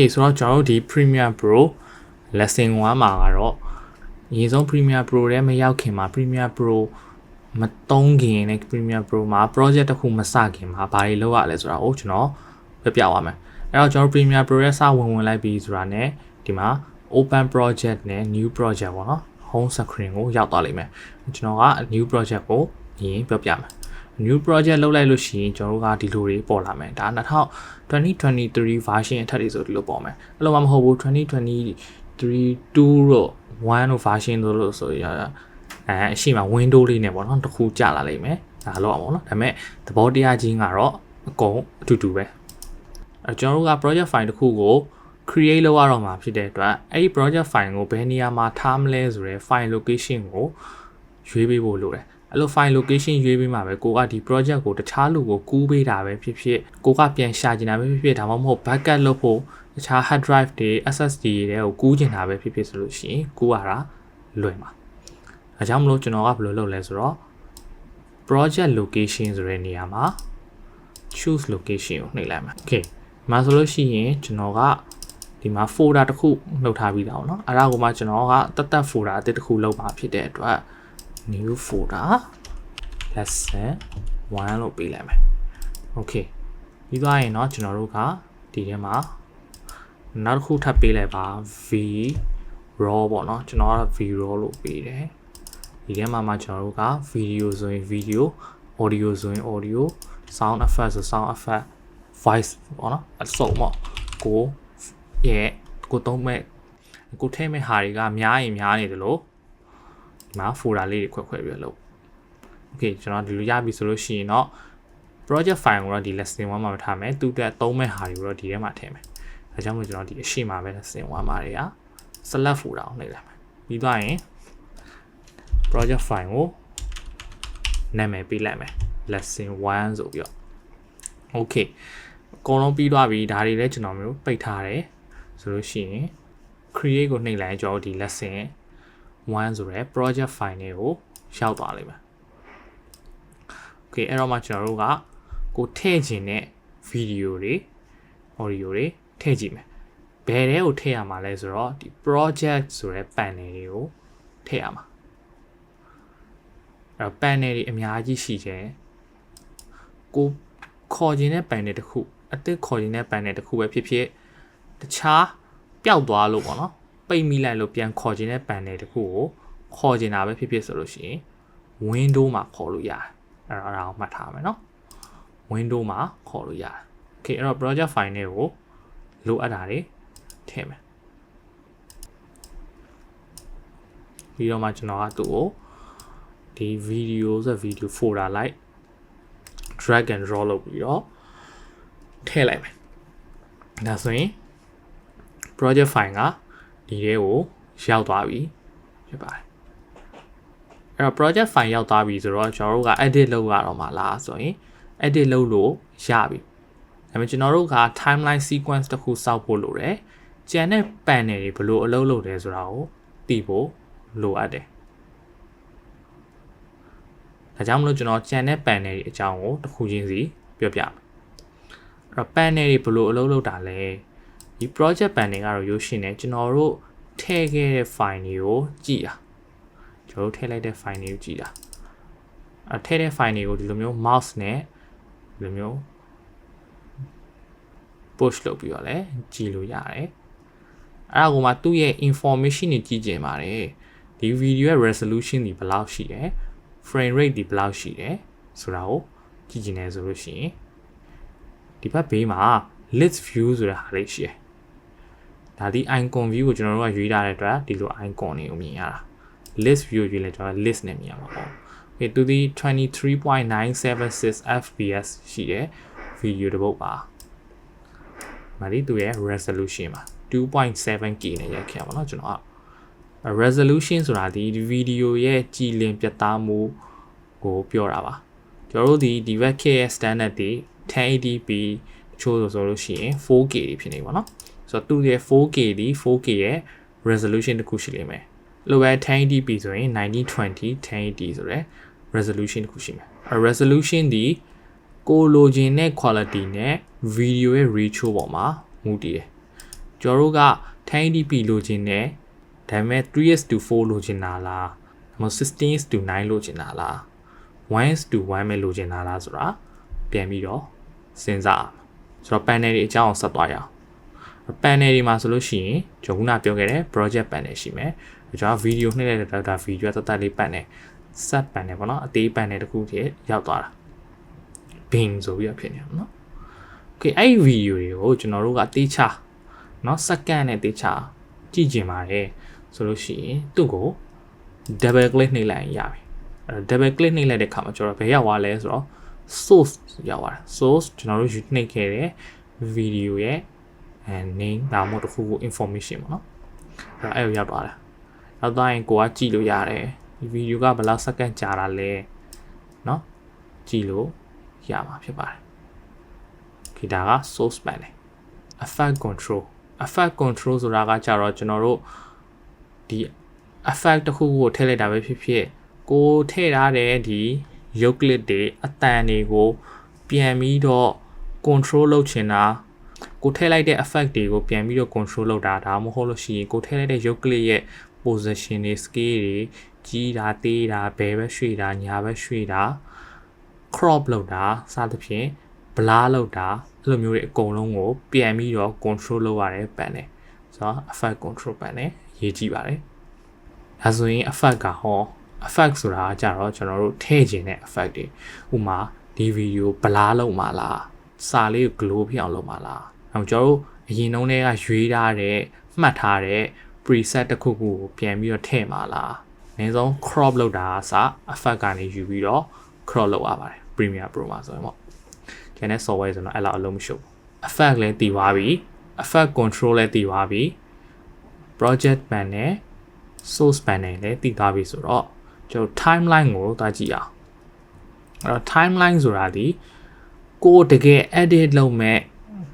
Okay ဆိုတော့ကျွန်တော်တို့ဒီ Premiere Pro lesson 1မှာကတော့အရင်ဆုံး Premiere Pro ထဲမရောက်ခင်မှာ Premiere Pro မတုံးခင်နဲ့ Premiere Pro မှာ project တစ်ခုမစခင်မှာဘာတွေလုပ်ရလဲဆိုတာကိုကျွန်တော်ပြပြပါမယ်အဲ့တော့ကျွန်တော် Premiere Pro ရဲ့စဝင်ဝင်လိုက်ပြီဆိုတာနဲ့ဒီမှာ open project နဲ့ new project ပေါ့နော် home screen ကိုရောက်သွားလိမ့်မယ်ကျွန်တော်က new project ကိုအရင်ပြောပြမယ် new project လုပ်လိုက်လို့ရှိရင်ကျွန်တော်တို့ကဒီလိုတွေပေါ်လာမယ်ဒါ2023 version အထက်တွေဆိုဒီလိုပေါ်မယ်အဲ့လိုမှမဟုတ်ဘူး2023 2တော့1တို့ version တို့လို့ဆိုရအဲအရှိမ window လေးနဲ့ပေါ့နော်တစ်ခုကြာလာလိမ့်မယ်ဒါလို့အောင်ပေါ့နော်ဒါပေမဲ့သဘောတရားချင်းကတော့အကုန်အတူတူပဲအဲကျွန်တော်တို့က project file တစ်ခုကို create လုပ်ရတော့မှာဖြစ်တဲ့အတွက်အဲ့ဒီ project file ကိုဘယ်နေရာမှာထားမလဲဆိုရယ် file location ကိုရွေးပေးဖို့လိုတယ် အဲ့လို file location ရွေးပေးမှာပဲကိုကဒီ project ကိုတခြားလူကိုကူးပေးတာပဲဖြစ်ဖြစ်ကိုကပြန်ရှာကျင်တာပဲဖြစ်ဖြစ်ဒါမှမဟုတ် backup လုပ်ဖို့တခြား hard drive တွေ SSD တွေကိုကူးကျင်တာပဲဖြစ်ဖြစ်ဆိုလို့ရှိရင်ကူးရတာလွယ်မှာအဲကြောင့်မလို့ကျွန်တော်ကဘယ်လိုလုပ်လဲဆိုတော့ project location ဆိုတဲ့နေရာမှာ choose location ကိုနှိပ်လိုက်မှာ okay ဒီမှာဆိုလို့ရှိရင်ကျွန်တော်ကဒီမှာ folder တစ်ခုနှုတ်ထားပြီးသားပေါ့နော်အဲ့ဒါကိုမှကျွန်တော်ကတတ်တတ် folder အသစ်တစ်ခုလုပ်မှာဖြစ်တဲ့အတွက် new folder lesson 1လို့ပေးလိုက်မယ် okay ပြီးသွားရင်เนาะကျွန်တော်တို့ကဒီထဲမှာနောက်တစ်ခုထပ်ပေးလိုက်ပါ v raw ပေါ့เนาะကျွန်တော်က v raw လို့ပေးတယ်ဒီထဲမှာမှကျွန်တော်တို့က video ဆိုရင် video audio ဆိုရင် audio sound effect ဆို sound effect voice ပေါ့နော်အစုံပေါ့ကိုရဲ့ကိုသုံးမဲ့ကိုထဲမဲ့ဟာတွေကများရင်များနေတယ်လို့ဒီ မှာ folder လေးတွေခွဲခွဲပြီးလုပ် okay ကျွန်တော်ဒီလိုရပြီဆိုလို့ရှိရင်တော့ project file ကိုတော့ဒီ lesson 1မှာထားမယ်သူတက်သုံးမဲ့ဟာတွေကိုတော့ဒီထဲမှာထည့်မယ်ဒါကြောင့်မို့ကျွန်တော်ဒီအရှိမှာပဲ lesson 1မှာတွေက select folder ကိုနှိပ်လိုက်မယ်ပြီးသွားရင် project file ကိုနာမည်ပေးလိုက်မယ် lesson 1ဆိုပြီးတော့ okay အကုန်လုံးပြီးသွားပြီဒါတွေလည်းကျွန်တော်မျိုးပိတ်ထားတယ်ဆိုလို့ရှိရင် create ကိုနှိပ်လိုက်ရင်ကျွန်တော်ဒီ lesson 1ဆိုရယ် project file တွေကိုရောက်သွားလိမ့်မယ် okay အဲ့တော့မှကျွန်တော်တို့ကကိုထည့်ခြင်းတဲ့ video တွေ audio တွေထည့်ကြည့်မယ်ဘယ်တဲကိုထည့်ရမှာလဲဆိုတော့ဒီ project ဆိုတဲ့ panel တွေကိုထည့်ရမှာအဲ့တော့ panel တွေအများကြီးရှိတယ်ကိုခေါ်ခြင်းတဲ့ panel တစ်ခုအသစ်ခေါ်ခြင်းတဲ့ panel တစ်ခုပဲဖြစ်ဖြစ်တခြားပျောက်သွားလို့ပေါ့နော် ပိတ်မိလိုက်လို့ပြန်ခေါ်ခြင်းတဲ့ panel တစ်ခုကိုခေါ်ခြင်းတာပဲဖြစ်ဖြစ်ဆိုလို့ရှိရင် window မှာခေါ်လို့ရတယ်အဲ့တော့အဲ့ဒါကိုမှတ်ထားမယ်နော် window မှာခေါ်လို့ရတယ် okay အဲ့တော့ project file တွေကိုလိုအပ်တာတွေထည့်မယ်ပြီးတော့မှကျွန်တော်ကသူ့ကိုဒီ video ဆို video folder လိုက် drag and draw လုပ်ပြီးတော့ထည့်လိုက်မယ်ဒါဆိုရင် project file က ဒီထဲကိုရောက်သွားပြီဖြစ်ပါတယ်အဲ့တော့ project file ရောက်သွားပြီဆိုတော့ကျွန်တော်တို့က edit လုပ်ရတော့မှာလားဆိုရင် edit လုပ်လို့ရပြီဒါပေမဲ့ကျွန်တော်တို့က timeline sequence တစ်ခုစောက်ဖို့လိုတယ်ကျန်တဲ့ panel တွေဘယ်လိုအလုပ်လုပ်တယ်ဆိုတာကိုသိဖို့လိုအပ်တယ်ဒါကြောင့်မလို့ကျွန်တော်ကျန်တဲ့ panel တွေအကြောင်းကိုတစ်ခုချင်းစီပြောပြမယ်အဲ့တော့ panel တွေဘယ်လိုအလုပ်လုပ်တာလဲ ဒီ project panel ကတော့ရုပ်ရှင်နဲ့ကျွန်တော်တို့ထည့်ခဲ့တဲ့ file တွေကိုကြည့်တာကျွန်တော်တို့ထည့်လိုက်တဲ့ file တွေကိုကြည့်တာအဲထည့်တဲ့ file တွေကိုဒီလိုမျိုး mouse နဲ့ဒီလိုမျိုး push လုပ်ပြီးတော့လည်းကြည့်လို့ရတယ်အဲ့ဒါကမှသူ့ရဲ့ information တွေကြည့်ကြင်ပါတယ်ဒီ video ရဲ့ resolution ဒီဘယ်လောက်ရှိတယ် frame rate ဒီဘယ်လောက်ရှိတယ်ဆိုတာကိုကြည့်ကြင်နေဆိုလို့ရှိရင်ဒီဘက်ဘေးမှာ list view ဆိုတဲ့ဟာလေးရှိတယ် ဒါဒီ icon view ကိုကျွန်တော်တို့ကရွေးထားတဲ့အတွက်ဒီလို icon တွေကိုမြင်ရတာ list view ရွေးလဲကျွန်တော် list နဲ့မြင်ရမှာပေါ့။ Okay သူဒီ23.976 fps ရှိတယ် video တစ်ပုဒ်ပါ။မဒီသူရဲ့ resolution ပါ 2.7k နဲ့ရိုက်ခဲ့ပါတော့ကျွန်တော်က resolution ဆိုတာဒီ video ရဲ့ကြည်လင်ပြတ်သားမှုကိုပြောတာပါ။ကျွန်တော်တို့ဒီဒီ webk ရဲ့ standard တွေ 1080p ချိုးဆိုလို့ရှိရင် 4k တွေဖြစ်နေပါတော့။ ဆိုတော့သူရဲ့ 4k ဒီ 4k ရဲ့ resolution တစ်ခုရှိလိမ့်မယ်။လိုပဲ 1080p ဆိုရင်1920 1080ဆိုရဲ resolution တစ်ခုရှိမယ်။အဲ resolution ဒီကိုလိုချင်တဲ့ quality နဲ့ video ရဲ့ ratio ပေါ်မှာမူတည်တယ်။ကျွန်တော်တို့က 1080p လိုချင်တယ်ဒါပေမဲ့ 3s to 4လိုချင်တာလားဒါမှမဟုတ် 16s to 9လိုချင်တာလား 1s to 1ပဲလိုချင်တာလားဆိုတာပြန်ပြီးတော့စဉ်းစားအောင်ဆိုတော့ panel တွေအကြောင်းအောင်ဆက်သွားရအောင် panel တွေမှာဆိုလို့ရှိရင်ကျွန်တော်ခုနပြောခဲ့တဲ့ project panel ရှိမယ်ကျွန်တော်ဗီဒီယိုနှိမ့်လိုက်တဲ့ data video တတ်လေး panel set panel ပေါ့နော်အသေး panel တစ်ခုတည်းရောက်သွားတာ bing ဆိုပြီးတော့ဖြစ်နေမှာနော် okay အဲ့ဒီဗီဒီယိုတွေကိုကျွန်တော်တို့ကတေးချเนาะစက္ကန့်နဲ့တေးချကြည့်ကျင်ပါတယ်ဆိုလို့ရှိရင်သူ့ကို double click နှိပ်လိုက်ရင်ရပြီအဲ double click နှိပ်လိုက်တဲ့အခါမှာကျွန်တော်ဘယ်ရောက်သွားလဲဆိုတော့ source ရောက်သွားတယ် source ကျွန်တော်တို့ယူနှိပ်ခဲ့တဲ့ video ရဲ့ and name ဒါမှမဟုတ်တစ်ခုခု information ပေါ့နော်အဲ့တော့အဲ့ကိုရောက်သွားတာရောက်သွားရင်ကိုကကြည့်လို့ရတယ်ဒီ video ကဘယ်လောက်စက္ကန့်ကြာတာလဲเนาะကြည့်လို့ရမှာဖြစ်ပါတယ်ဒီဒါက source panel effect control effect control ဆိုတာကကြတော့ကျွန်တော်တို့ဒီ effect တစ်ခုကိုထည့်လိုက်တာပဲဖြစ်ဖြစ်ကိုထည့်ထားတဲ့ဒီရုပ်ကလစ်တွေအတန်တွေကို ပြန်ပြီးတော့ control လုပ်ချင်တာ ကိုထည့်လိုက်တဲ့ effect တွေကိုပြန်ပြီးတော့ control လုပ်တာဒါမှမဟုတ်လို့ရှိရင်ကိုထည့်လိုက်တဲ့ရုပ်ကလစ်ရဲ့ position တွေ scale တွေကြီးတာတေးတာဘယ်ပဲရွှေ့တာညာပဲရွှေ့တာ crop လုပ်တာစသဖြင့် blur လုပ်တာအဲ့လိုမျိုးတွေအကုန်လုံးကို ပြန်ပြီးတော့ control လုပ်ရတယ် panel ဆိုတော့ effect control panel ရေးကြည့်ပါတယ်ဒါဆိုရင် effect ကဟော effect ဆိုတာကကြတော့ကျွန်တော်တို့ထည့်ခြင်းတဲ့ effect တွေဥမာဒီ video blur လုပ်မှာလားစာလေးကို glow ဖြစ်အောင်လုပ်မှာလား အဲကျွန်တော်တို့အရင်တုန်းကရွေးထားတဲ့မှတ်ထားတဲ့ preset တစ်ခုခုကိုပြန်ပြီးတော့ထည့်မှာလားအနည်းဆုံး crop လုပ်တာအစ effect ကနေယူပြီးတော့ crop လုပ်ရပါတယ် Premiere Pro မှာဆိုရင်ပေါ့ကျန်တဲ့ software ဆိုတော့အဲ့လောက်အလုံးမရှုပ်ဘူး effect လည်းတည်သွားပြီ effect control လည်းတည်သွားပြီ project panel source panel လည်းတည်သွားပြီဆိုတော့ကျွန်တော် timeline ကိုသွားကြည့်အောင်အဲ့တော့ timeline ဆိုတာဒီကိုတကယ် edit လုပ်မဲ့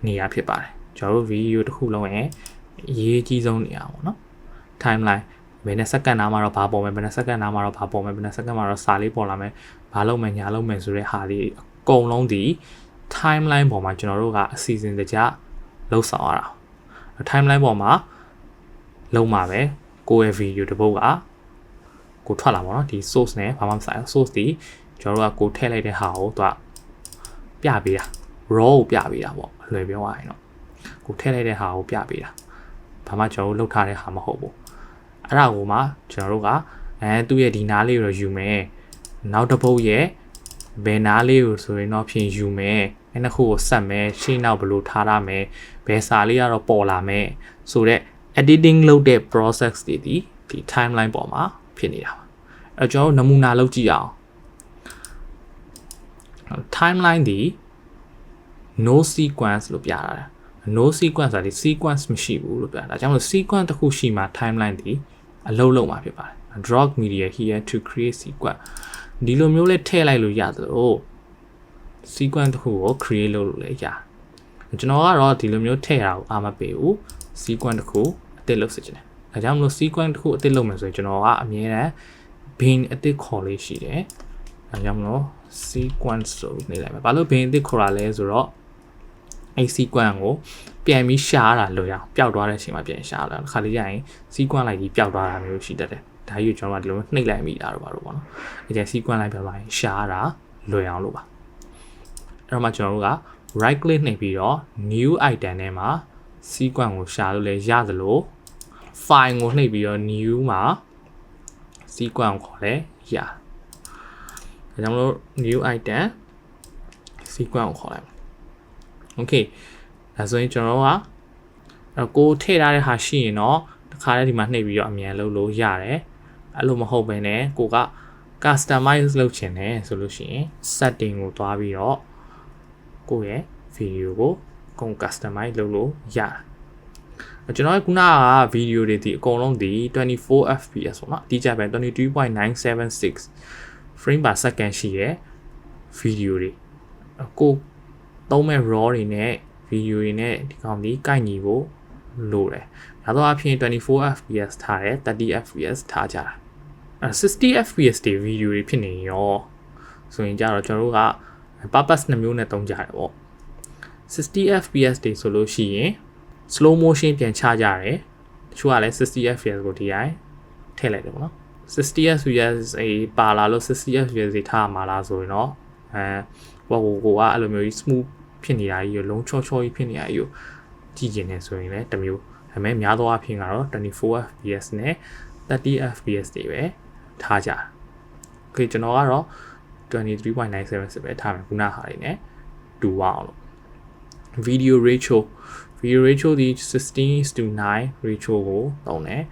နေရာဖြစ်ပါတယ်ကျွန်တော်တို့ video တစ်ခုလုံးရဲ့အရေးကြီးဆုံးနေရာပေါ့နော် timeline ဘယ်နဲ့စက္ကန့်နားမှာတော့ဘာပေါ်မယ်ဘယ်နဲ့စက္ကန့်နားမှာတော့ဘာပေါ်မယ်ဘယ်နဲ့စက္ကန့်မှာတော့စာလေးပေါ်လာမယ်ဘာလုပ်မယ်ညာလုပ်မယ်ဆိုတဲ့ဟာဒီအကုန်လုံးဒီ timeline ပေါ်မှာကျွန်တော်တို့ကအစီအစဉ်တကျလှုပ်ဆောင်ရတာ timeline ပေါ်မှာလုံးမှာပဲကိုယ့်ရဲ့ video တစ်ပုဒ်ကကိုထွက်လာပါတော့ဒီ source နဲ့ဘာမှမဆိုင် source ဒီကျွန်တော်တို့ကကိုထည့်လိုက်တဲ့ဟာကိုသူကပြပေးတာ raw ကိုပြပေးတာပေါ့ အလွယ်ပြောရရင်တော့ကိုထည့်လိုက်တဲ့ဟာကိုပြပေးတာဘာမှကျွန်တော်တို့လှုပ်ထားတဲ့ဟာမဟုတ်ဘူးအဲ့ဒါကိုမှကျွန်တော်တို့ကအဲသူ့ရဲ့ဒီနားလေးကိုယူမယ်နောက်တစ်ပုတ်ရဲ့ဘယ်နားလေးကိုဆိုရင်တော့ဖြင့်ယူမယ်အဲ့နှစ်ခုကိုဆက်မယ်ရှင်းနောက်ဘယ်လိုထားရမယ်ဘယ်စာလေးကတော့ပေါ်လာမယ်ဆိုတော့ editing လုပ်တဲ့ process တွေဒီဒီ timeline ပေါ်မှာဖြစ်နေတာပါအဲ့ကျွန်တော်တို့နမူနာလုပ်ကြည့်အောင် timeline ဒီ no sequence လို့ပြတာ no sequence ဆိုတာဒီ sequence မရှိဘူးလို့ပြတာဒါကြောင့်မလို့ sequence တစ်ခုရှိမှ timeline ဒီအလုပ်လုပ်မှာဖြစ်ပါတယ် drop media here to create sequence ဒီလိုမျိုးလေးထည့်လိုက်လို့ရသလို sequence တစ်ခုကို create လုပ်လို့လည်းရတယ်ကျွန်တော်ကတော့ဒီလိုမျိုးထည့်ရတာကိုအားမပေးဘူး sequence တစ်ခုအသစ်လုပ်စစ်ချင်တယ်ဒါကြောင့်မလို့ sequence တစ်ခုအသစ်လုပ်မယ်ဆိုရင်ကျွန်တော်ကအမြဲတမ်း bin အသစ်ခေါ်လေးရှိတယ်ဒါကြောင့်မလို့ sequence ဆိုနေလိုက်မယ်ဘာလို့ bin အသစ်ခေါ်တာလဲဆိုတော့ အဲ့ sequence ကိုပြန်ပြီးရှားတာလို့ရအောင်ပျောက်သွားတဲ့အချိန်မှာပြန်ရှားလာခါလေးရရင် sequence လိုက်ပြီးပျောက်သွားတာမျိုးရှိတတ်တယ်ဒါကြီးကိုကျွန်တော်ကဒီလိုနှိပ်လိုက်မိတာတော့ပါတော့ပေါ့နော်အဲ့ကျ sequence လိုက်ပြောင်းသွားရင်ရှားတာလွယ်အောင်လို့ပါအဲ့တော့မှကျွန်တော်တို့က right click နှိပ်ပြီးတော့ new item ထဲမှာ sequence ကိုရှာလို့လည်းရသလို file ကိုနှိပ်ပြီးတော့ new မှာ sequence ကိုခေါ်လဲရဒါကြောင့်မလို့ new item sequence ကိုခေါ်လိုက် okay ဒါဆိုရင်ကျွန်တော်တို့ကအဲ့ကိုထည့်ထားတဲ့ဟာရှိရင်တော့တခါတည်းဒီမှာနှိပ်ပြီးတော့အမြန်လုပ်လို့ရတယ်အဲ့လိုမဟုတ်ဘဲနဲ့ကိုက customize လုပ်ချင်တယ်ဆိုလို့ရှိရင် setting ကိုသွားပြီးတော့ကိုယ့်ရဲ့ video ကိုကုန် customize လုပ်လို့ရတယ်ကျွန်တော်ကခုနကဗီဒီယိုတွေဒီအကုန်လုံးဒီ24 fps ပေါ့နော်အတိအကျပဲ22.976 frame per second ရှိရဲ့ဗီဒီယိုတွေကို သုံးမဲ့ raw တွေနဲ့ဗီဒီယိုတွေနဲ့ဒီကောင်ဒီကိုက်ညီဖို့လိုတယ်။ဒါတော့အဖြစ်24 fps ထားတယ်30 fps ထားကြတာ။အဲ60 fps တွေဗီဒီယိုတွေဖြစ်နေရောဆိုရင်ကြတော့ကျွန်တော်တို့က purpose နှမျိုးနဲ့သုံးကြတယ်ပေါ့။60 fps တွေဆိုလို့ရှိရင် slow motion ပြန်ချကြတယ်တချို့ကလည်း60 fps ကိုဒီတိုင်းထည့်လိုက်တယ်ပေါ့နော် 60 fps အေးပါလာလို့60 fps တွေထားမှာလားဆိုရင်တော့အဲ ဟိုဟိုကအဲ့လိုမျိုးကြီး smooth ဖြစ်နေတာကြီးရောလုံးချောချောကြီးဖြစ်နေတာကြီးကိုကြည့်ကျင်နေဆိုရင်လည်းတစ်မျိုးဒါပေမဲ့များသောအားဖြင့်ကတော့24 fps နဲ့30 fps တွေပဲထားကြတာ။ Okay ကျွန်တော်ကတော့23.97ပဲထားမယ်ခုနဟာတွေနဲ့တူအောင်လို့ video ratio video ratio ဒီ16 to 9 ratio ကိုသုံးတယ်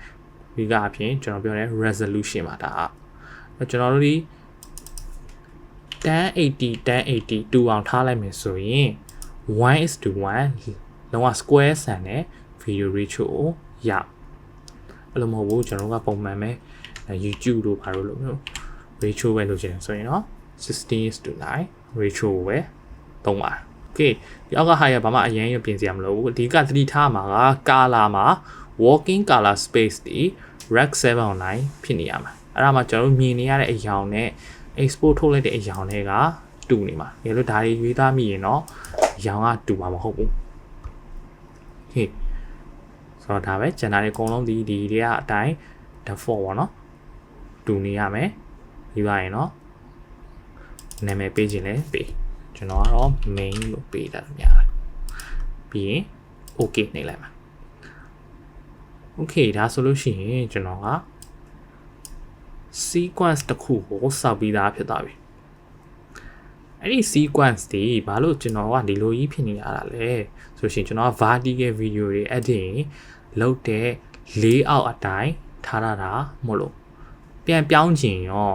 ဒီကအပြင်ကျွန်တော်ပြောတဲ့ resolution ပါဒါကကျွန်တော်တို့ဒီ 1080 1080တူအောင်ထားလိုက်မယ်ဆိုရင်1 is to 1လုံးဝ square ဆန်တဲ့ video ratio ကိုရအဲ့လိုမဟုတ်ဘူးကျွန်တော်ကပုံမှန်ပဲ YouTube တို့ဘာလို့လို့မျိုး ratio ပဲလို့ရှင်ဆိုရင်တော့16 is to 9 ratio ပဲသုံးပါ okay ဒီအောက်ကဟာရဘာမှအရင်ရပြင်စရာမလိုဘူးအဓိကသတိထားမှာက color မှာ walking color space ဒီ rack 7 online ဖြစ်နေရမှာအဲ့ဒါမှကျွန်တော်မြင်နေရတဲ့အရာနဲ့ export ထုတ်လိုက်တဲ့အရာတွေကတူနေမှာရေလို့ဒါတွေရွေးသားမိရင်တော့ရောင်ကတူမှာမဟုတ်ဘူးဟေးဆိုတော့ဒါပဲကျန်တာတွေအကုန်လုံးဒီဒီတွေကအတိုင်း default ပေါ့နော်တူနေရမယ်ပြီးပါရင်တော့နာမည်ပေးခြင်းလဲပေးကျွန်တော်ကတော့ main လို့ပေးတာများတယ်ပြီးရင် okay နေလိုက်မှာ okay ဒါဆိုလို့ရှိရင်ကျွန်တော်က sequence တစ်ခုကိုစောက်ပြီးသားဖြစ်သွားပြီအဲ့ဒီ sequence တွေဘာလို့ကျွန်တော်ကဒီလိုကြီးဖြစ်နေရတာလဲဆိုရှင်ကျွန်တော်က vertical video တွေ edit လုပ်တဲ့ layout အတိုင်းထားရတာမဟုတ်လို့ပြန်ပြောင်းခြင်းရော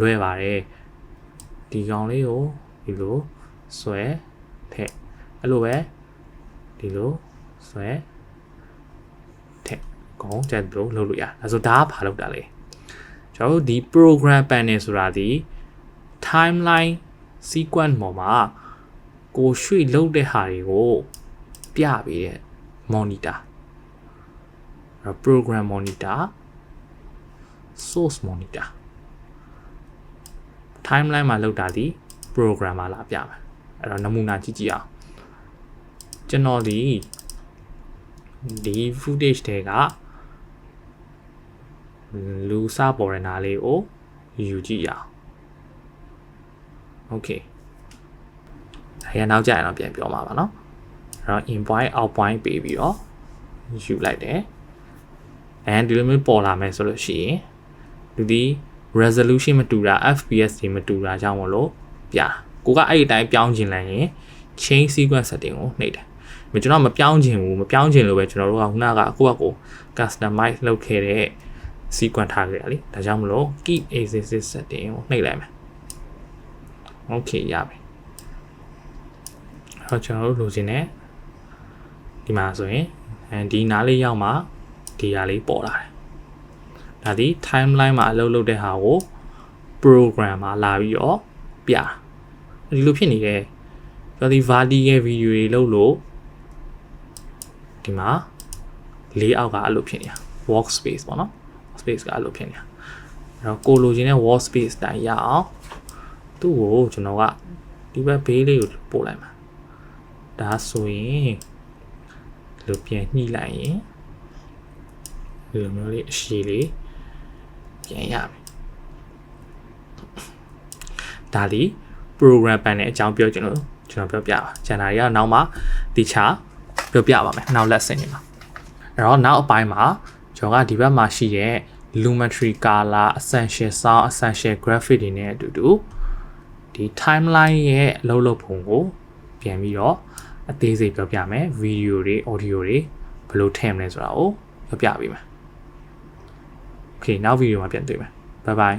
လွယ်ပါတယ်ဒီကောင်လေးကိုဒီလိုဆွဲထည့်အဲ့လိုပဲဒီလိုဆွဲထည့်ကောင်းကြက်လို့လုပ်လို့ရဒါဆိုဒါကဘာလုပ်တာလဲ ကျွန်တော်တို့ဒီ program panel ဆိုတာဒီ timeline sequence ပေါ်မှာကိုရွှေ့လုပ်တဲ့ဟာတွေကိုပြပေးတဲ့ monitor program monitor source monitor timeline မှာလောက်တာဒီ program မှာလာပြမယ်အဲ့တော့နမူနာကြည့်ကြည့်အောင်ကျွန်တော်ဒီဒီ footage တွေက လူစပေါ်ရနာလေးကိုယူကြည့်ရအောင် okay အဲနောက်ကြရင်တော့ပြန်ပြောမှာပါเนาะအဲ့တော့ in point out point ပေးပြီးတော့ယူလိုက်တယ်အဲဒီလိုမျိုးပေါ်လာမယ်ဆိုလို့ရှိရင်ဒီဒီ resolution မတူတာ fps တွေမတူတာကြောင့်မလို့ပြကိုကအဲ့ဒီအတိုင်းပြောင်းခြင်းလိုက်ရင် chain sequence setting ကိုနှိပ်တယ်မကျွန်တော်မပြောင်းခြင်းဘူးမပြောင်းခြင်းလို့ပဲကျွန်တော်တို့ကခုနကကိုယ့်ဘက်ကို customize လုပ်ခဲ့တဲ့ sequence ထားခဲ့ရလေဒါကြောင့်မလို့ keep existing setting ကိုနှိပ်လိုက်မယ် okay ရပြီအဲ့တော့ကျွန်တော်တို့လိုချင်တဲ့ဒီမှာဆိုရင်အဲဒီနားလေးရောက်မှဒီဟာလေးပေါ်လာတယ်ဒါဒီ timeline မှာအလုပ်လုပ်တဲ့ဟာကို program မှာလာပြီးတော့ပြဒီလိုဖြစ်နေတယ်ကျွန်တော်ဒီ vertical video တွေလုပ်လို့ဒီမှာ layout ကအဲ့လိုဖြစ်နေတာ workspace ပေါ့နော် workspace ကအဲ့လိုဖြစ်နေတာအဲ့တော့ကိုလိုချင်တဲ့ workspace တိုင်ရအောင်သူ့ကိုကျွန်တော်ကဒီဘက်ဘေးလေးကိုပို့လိုက်မှာဒါဆိုရင်ဒီလိုပြန်ညှိလိုက်ရင်ဒီလိုမျိုးလေးအရှိလေးပြန်ရမယ်ဒါဒီ program ပန်တဲ့အကြောင်းပြောချင်လို့ကျွန်တော်ပြောပြပါကျန်တာတွေကနောက်မှတခြားပြောပြပါမယ်နောက် lesson တွေမှာအဲ့တော့နောက်အပိုင်းမှာကျွန်တော်ကဒီဘက်မှာရှိတဲ့ lumetri color essential sound essential graphic တွေနဲ့အတူတူဒီ timeline ရဲ့အလုပ်လုပ်ပုံကို ပြန်ပြီးတော့အသေးစိတ်ပြောပြမယ်ဗီဒီယိုတွေ audio တွေဘယ်လိုထည့်မလဲဆိုတာကိုပြောပြပေးမယ် Okay နောက်ဗီဒီယိုမှာပြန်တွေ့မယ် bye bye